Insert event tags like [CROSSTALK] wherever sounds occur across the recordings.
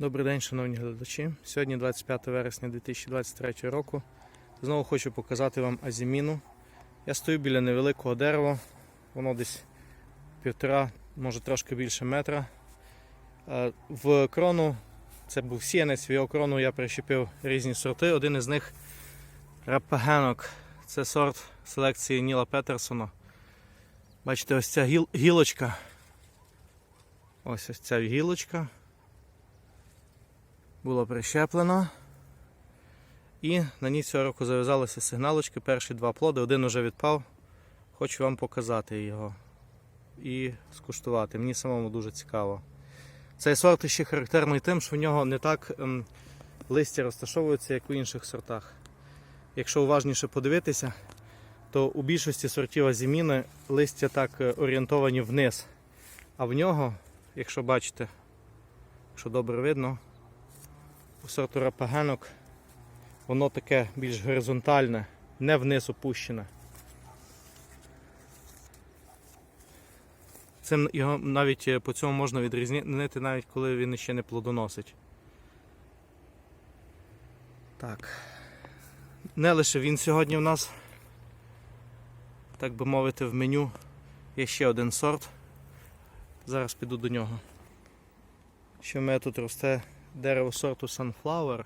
Добрий день, шановні глядачі. Сьогодні 25 вересня 2023 року. Знову хочу показати вам азіміну. Я стою біля невеликого дерева, воно десь півтора, може трошки більше метра. Е, В крону, це був сіянець, в його крону я прищепив різні сорти. Один із них рапагенок. Це сорт селекції Ніла Петерсона. Бачите, ось ця гіл- гілочка. Ось ось ця гілочка було прищеплено. І на ній цього року зав'язалися сигналочки. Перші два плоди, один уже відпав. Хочу вам показати його і скуштувати. Мені самому дуже цікаво. Цей сорт ще характерний тим, що в нього не так ем, листя розташовується, як у інших сортах. Якщо уважніше подивитися, то у більшості сортів азіміни листя так е, орієнтовані вниз. А в нього, якщо бачите, якщо добре видно, у сорту рапагенок воно таке більш горизонтальне, не вниз опущене. Цим його навіть е, по цьому можна відрізнити, навіть коли він ще не плодоносить. Так. Не лише він сьогодні в нас, так би мовити, в меню є ще один сорт. Зараз піду до нього. Ще в мене тут росте дерево сорту Sunflower,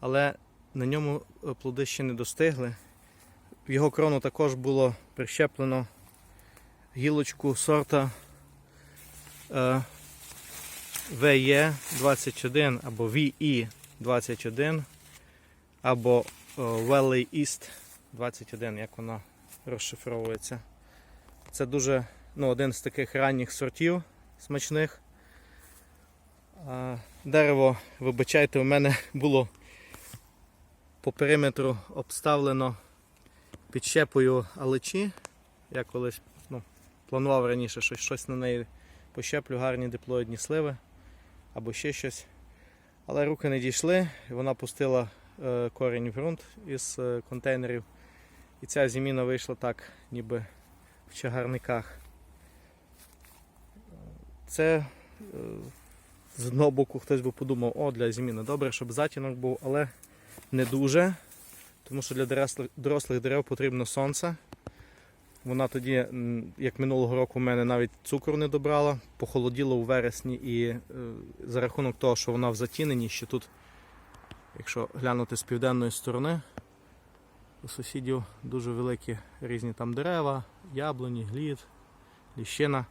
але на ньому е, плоди ще не достигли. В його крону також було прищеплено гілочку сорта е, VE21 або VE21 або е, Valley East 21, як вона розшифровується. Це дуже ну, один з таких ранніх сортів смачних. Дерево, вибачайте, у мене було по периметру обставлено підщепою аличі. Я колись ну, планував раніше щось, щось на неї пощеплю, гарні диплоїдні сливи або ще щось. Але руки не дійшли, вона пустила е, корінь в ґрунт із е, контейнерів. І ця зіміна вийшла так, ніби в чагарниках. Це е, з одного боку хтось би подумав, о, для зіміни добре, щоб затінок був, але не дуже. Тому що для дорослих, дерев потрібно сонце. Вона тоді, як минулого року, в мене навіть цукру не добрала, похолоділо у вересні, і е, за рахунок того, що вона в затіненні, ще тут, якщо глянути з південної сторони, у сусідів дуже великі різні там дерева, яблуні, глід, ліщина.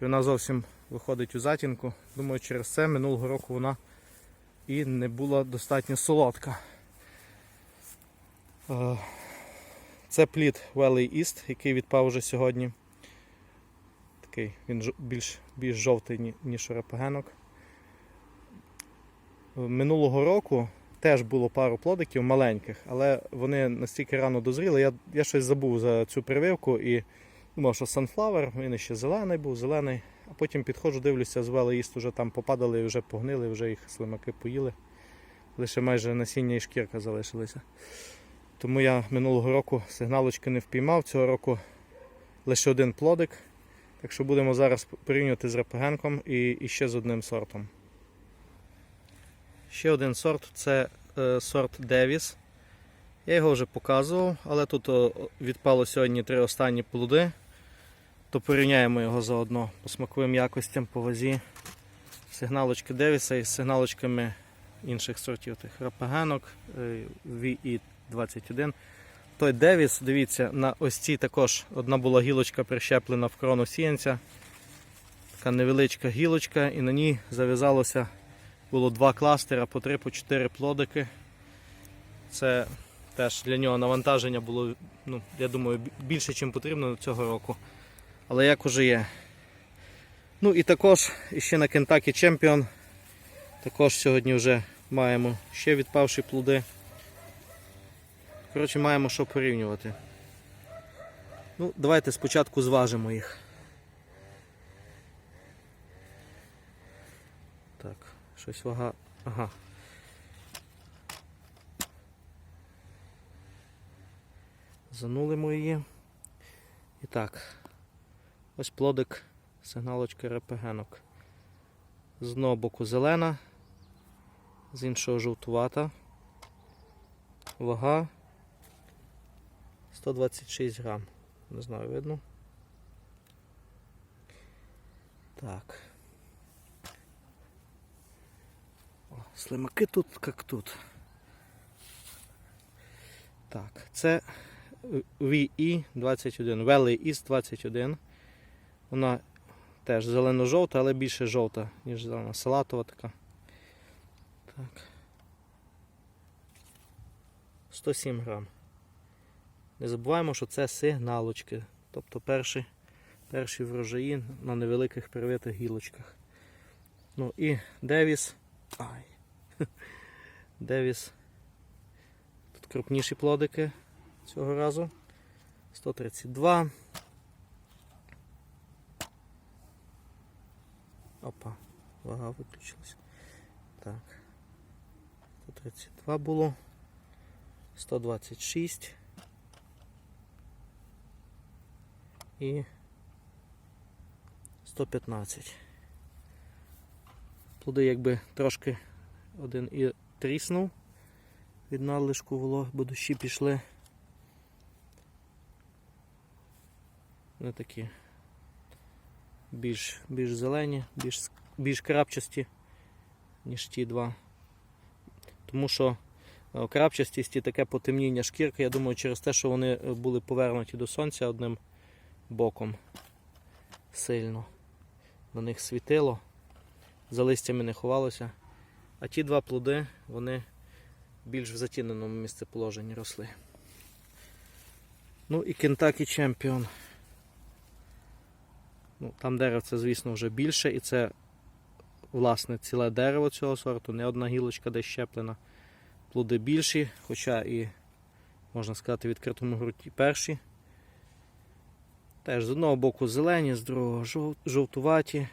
І вона зовсім виходить у затінку. Думаю, через це минулого року вона і не була достатньо солодка. Е, Це плід Valley East, який відпав уже сьогодні. Такий він більш, більш жовтий, ніж репагенок. Минулого року теж було пару плодиків маленьких, але вони настільки рано дозріли. Я, я щось забув за цю прививку і думав, що Sunflower, він ще зелений був, зелений. А потім підходжу, дивлюся, з велоїст вже там попадали вже погнили, вже їх слимаки поїли. Лише майже насіння і шкірка залишилися. Тому я минулого року сигналочки не впіймав, цього року лише один плодик. Так що будемо зараз порівнювати з репагенком і, і ще з одним сортом. Ще один сорт це е, сорт Девіс. Я його вже показував, але тут о, відпало сьогодні три останні плоди. То порівняємо його заодно по смаковим якостям, по вазі. Сигналочки Девіса із сигналочками інших сортів тих рапагенок е, VE21. Той Девіс, дивіться, на ось цій також одна була гілочка прищеплена в крону сіянця. Така невеличка гілочка, і на ній зав'язалося було два кластера по три, по чотири плодики. Це теж для нього навантаження було, ну, я думаю, більше, ніж потрібно цього року. Але як уже є. Ну і також ще на Kentucky Champion. Також сьогодні вже маємо ще відпавші плоди. Коротше, маємо що порівнювати. Ну, давайте спочатку зважимо їх. Так, щось вага. Ага. Занулимо її. І так. Ось плодик сигналочки репегенок. З одного боку зелена, З іншого жовтувата. Вага 126 грам. Не знаю, видно. Так. О, слимаки тут, як тут. Так, це VE21, Valley East 21. Вона теж зелено-жовта, але більше жовта, ніж зелена. Салатова така. Так. 107 грам. Не забуваємо, що це сигналочки. Тобто перші, перші врожаї на невеликих привитих гілочках. Ну і Девіс. Ай. [LAUGHS] Девіс. Тут крупніші плодики цього разу. 132. Опа, вага виключилась. Так. 132 було. 126. І 115. Плоди якби трошки один і тріснув від надлишку волог, бо дощі пішли. Вони такі більш, більш зелені, більш, більш крапчасті, ніж ті два. Тому що е, крапчастість і таке потемніння шкірки, я думаю, через те, що вони е, були повернуті до сонця одним боком сильно. На них світило, за листями не ховалося. А ті два плоди, вони більш в затіненому місцеположенні росли. Ну і Kentucky Champion. Ну, Там деревце, звісно, вже більше, і це власне ціле дерево цього сорту, не одна гілочка десь щеплена. Плоди більші, хоча і, можна сказати, в відкритому ґрунті перші. Теж з одного боку зелені, з другого жов- жовтуваті.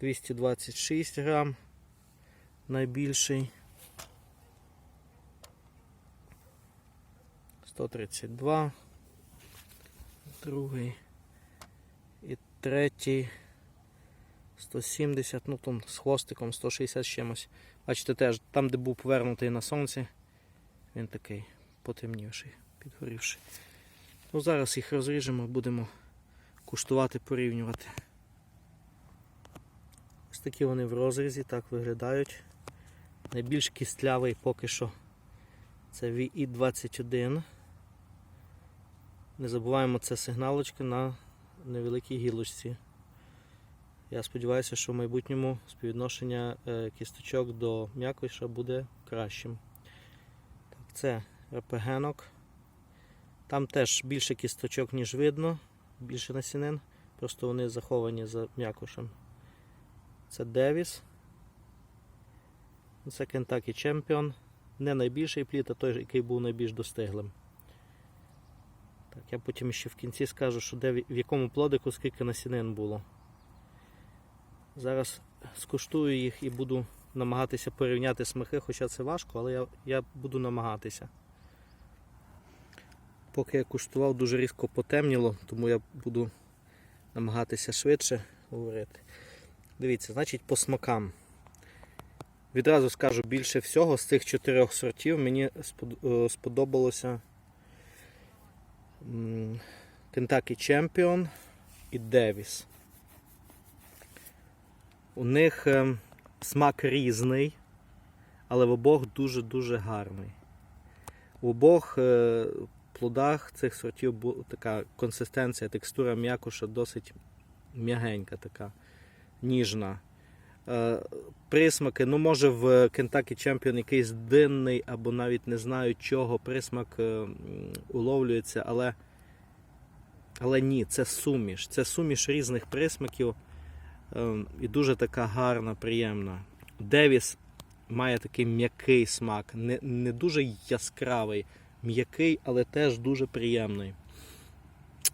226 грам найбільший. 132. Другий. Третій. 170, ну там з хвостиком 160 з чимось. Бачите, теж там, де був повернутий на сонці, він такий потемнівший, підгорівший. Ну, зараз їх розріжемо, будемо куштувати, порівнювати. Ось такі вони в розрізі, так виглядають. Найбільш кістлявий поки що це VE21. Не забуваємо, це сигналочки на невеликій гілочці. Я сподіваюся, що в майбутньому співвідношення е, кісточок до м'якоша буде кращим. Так, це репегенок. Там теж більше кісточок, ніж видно, більше насінин, просто вони заховані за м'якошем. Це Девіс. Це Kentucky Champion. Не найбільший плід, а той, який був найбільш достиглим. Так, я потім ще в кінці скажу, що де, в якому плодику скільки насінин було. Зараз скуштую їх і буду намагатися порівняти смаки, хоча це важко, але я, я буду намагатися. Поки я куштував, дуже різко потемніло, тому я буду намагатися швидше говорити. Дивіться, значить по смакам. Відразу скажу більше всього з цих чотирьох сортів мені е, сподобалося Kentucky Champion і Davis. У них е, смак різний, але в обох дуже-дуже гарний. В обох е, плодах цих сортів бу- така консистенція, текстура м'якоша досить м'ягенька, така, ніжна. Е, присмаки, ну може в Kentucky Champion якийсь динний або навіть не знаю чого присмак е, уловлюється, але, але ні, це суміш. Це суміш різних присмаків е, і дуже така гарна, приємна. Девіс має такий м'який смак, не, не дуже яскравий, м'який, але теж дуже приємний.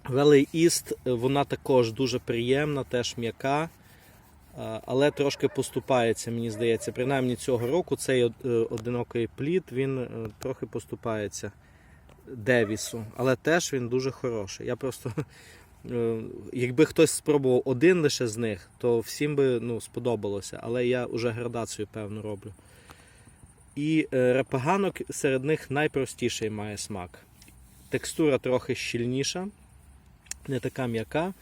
Valley East, е, вона також дуже приємна, теж м'яка, але трошки поступається, мені здається. Принаймні цього року цей е, одинокий плід він е, трохи поступається Девісу, але теж він дуже хороший. Я просто [LAUGHS] е, якби хтось спробував один лише з них, то всім би ну, сподобалося. Але я вже градацію певну роблю. І репаганок серед них найпростіший має смак. Текстура трохи щільніша, не така м'яка.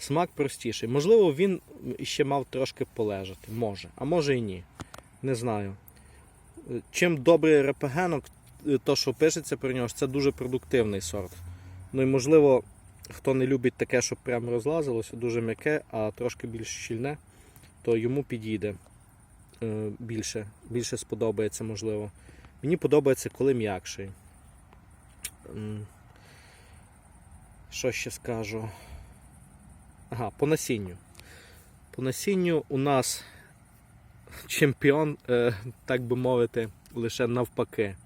Смак простіший. Можливо, він ще мав трошки полежати. Може, а може і ні. Не знаю. Е, Чим добрий репагенок, е, то що пишеться про нього, це дуже продуктивний сорт. Ну і можливо, хто не любить таке, щоб прямо розлазилося, дуже м'яке, а трошки більш щільне, то йому підійде е, більше. Більше сподобається, можливо. Мені подобається, коли м'якший. Що ще скажу? Ага, по насінню. По насінню у нас чемпіон, е, так би мовити, лише навпаки.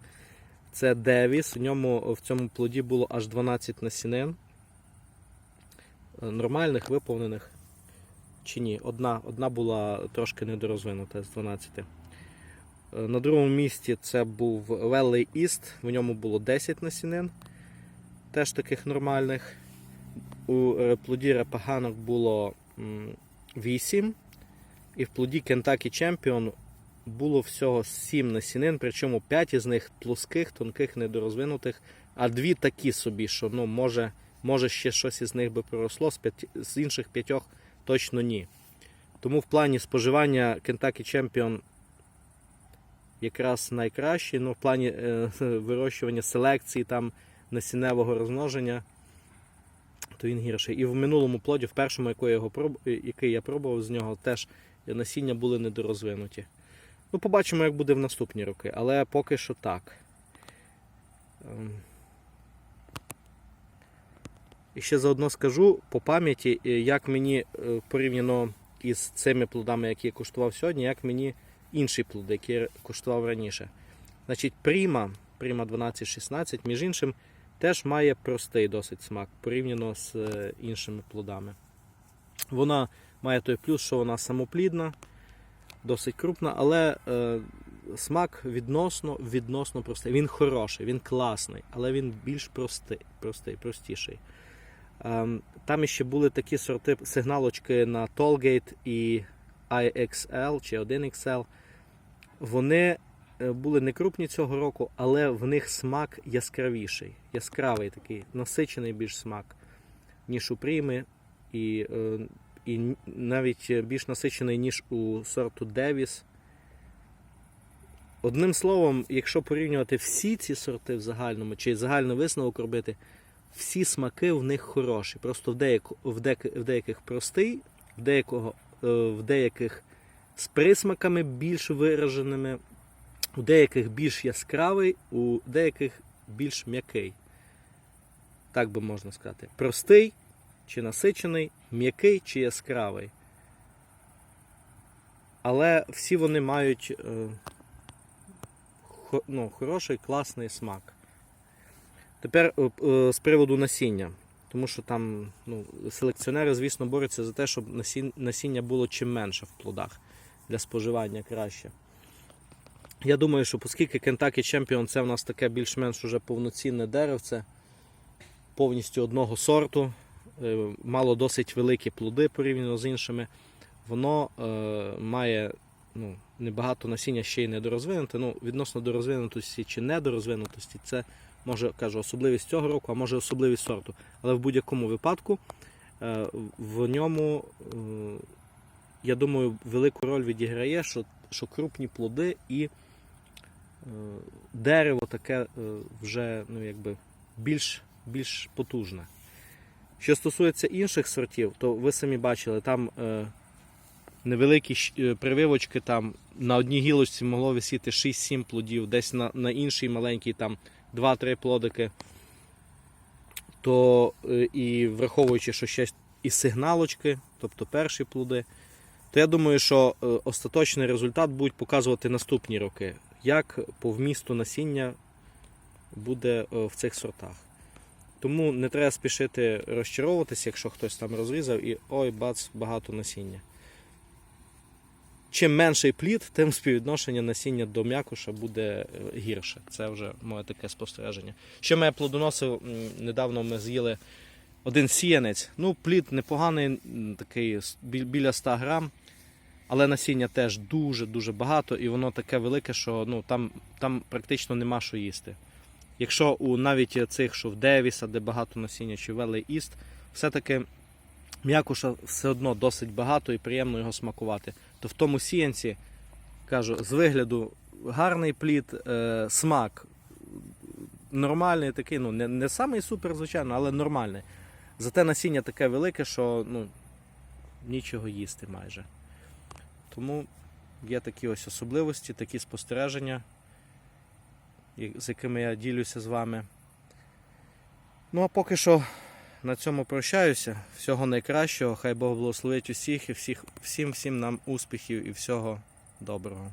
Це Девіс. У ньому в цьому плоді було аж 12 насінин. Нормальних, виповнених. Чи ні? Одна, одна була трошки недорозвинута з 12. Е, На другому місці це був Valley East. В ньому було 10 насінин. Теж таких нормальних. У е, плоді репаганок було 8. І в плоді Kentucky Champion було всього 7 насінин, причому 5 із них плоских, тонких, недорозвинутих, а дві такі собі, що ну, може, може ще щось із них би проросло, з, п'яти, з інших п'ятьох точно ні. Тому в плані споживання Kentucky Champion якраз найкращий, ну в плані е, [LAUGHS] вирощування селекції там насінневого розмноження, то він гірший. І в минулому плоді, в першому, який я, його проб... який я пробував з нього, теж насіння були недорозвинуті. Ну, побачимо, як буде в наступні роки, але поки що так. Ем. І ще заодно скажу по пам'яті, е, як мені е, порівняно із цими плодами, які я куштував сьогодні, як мені інші плоди, які я куштував раніше. Значить, Пріма, Пріма 12-16, між іншим, теж має простий досить смак порівняно з е, іншими плодами. Вона має той плюс, що вона самоплідна, досить крупна, але е, смак відносно відносно простий. Він хороший, він класний, але він більш простий, простий простіший. Ем, там ще були такі сорти сигналочки на Tollgate і IXL чи 1XL. Вони е, були не крупні цього року, але в них смак яскравіший, яскравий такий, насичений більш смак, ніж у прийми, і, е, і навіть більш насичений, ніж у сорту Девіс. Одним словом, якщо порівнювати всі ці сорти в загальному, чи загальний висновок робити, всі смаки в них хороші. Просто в, деяк, в, дек, в деяких простий, в, деякого, е, в деяких з присмаками більш вираженими, у деяких більш яскравий, у деяких більш м'який. Так би можна сказати. Простий чи насичений, м'який чи яскравий. Але всі вони мають е, ну, хороший, класний смак. Тепер е, е, з приводу насіння. Тому що там ну, селекціонери, звісно, борються за те, щоб насіння, насіння було чим менше в плодах для споживання краще. Я думаю, що оскільки Kentucky Champion це в нас таке більш-менш уже повноцінне деревце, повністю одного сорту, е, мало досить великі плоди порівняно з іншими, воно е, має ну, небагато насіння ще й недорозвинуте. Ну, відносно дорозвинутості чи недорозвинутості, це може кажу, особливість цього року, а може особливість сорту. Але в будь-якому випадку е, в ньому, е, я думаю, велику роль відіграє, що, що крупні плоди і дерево таке е, вже ну, якби, більш, більш потужне. Що стосується інших сортів, то ви самі бачили, там е, невеликі е, прививочки, там на одній гілочці могло висіти 6-7 плодів, десь на, на іншій маленькій там 2-3 плодики. То е, і враховуючи, що ще і сигналочки, тобто перші плоди, то я думаю, що е, остаточний результат будуть показувати наступні роки, як по вмісту насіння буде е, в цих сортах. Тому не треба спішити розчаровуватися, якщо хтось там розрізав і ой, бац, багато насіння. Чим менший плід, тим співвідношення насіння до м'якуша буде е, гірше. Це вже моє таке спостереження. Ще моє плодоноси, м, недавно ми з'їли один сіянець. Ну, плід непоганий, такий біля 100 грам. Але насіння теж дуже-дуже багато, і воно таке велике, що ну, там, там практично нема що їсти. Якщо у навіть цих, що в Девіса, де багато насіння, чи Велей Іст, все-таки м'якуша все одно досить багато і приємно його смакувати. То в тому сіянці, кажу, з вигляду гарний плід, е, смак нормальний, такий, ну, не, не самий супер, звичайно, але нормальний. Зате насіння таке велике, що ну, нічого їсти майже. Тому є такі ось особливості, такі спостереження, з якими я ділюся з вами. Ну а поки що на цьому прощаюся. Всього найкращого. Хай Бог благословить усіх і всіх, всім всім нам успіхів і всього доброго.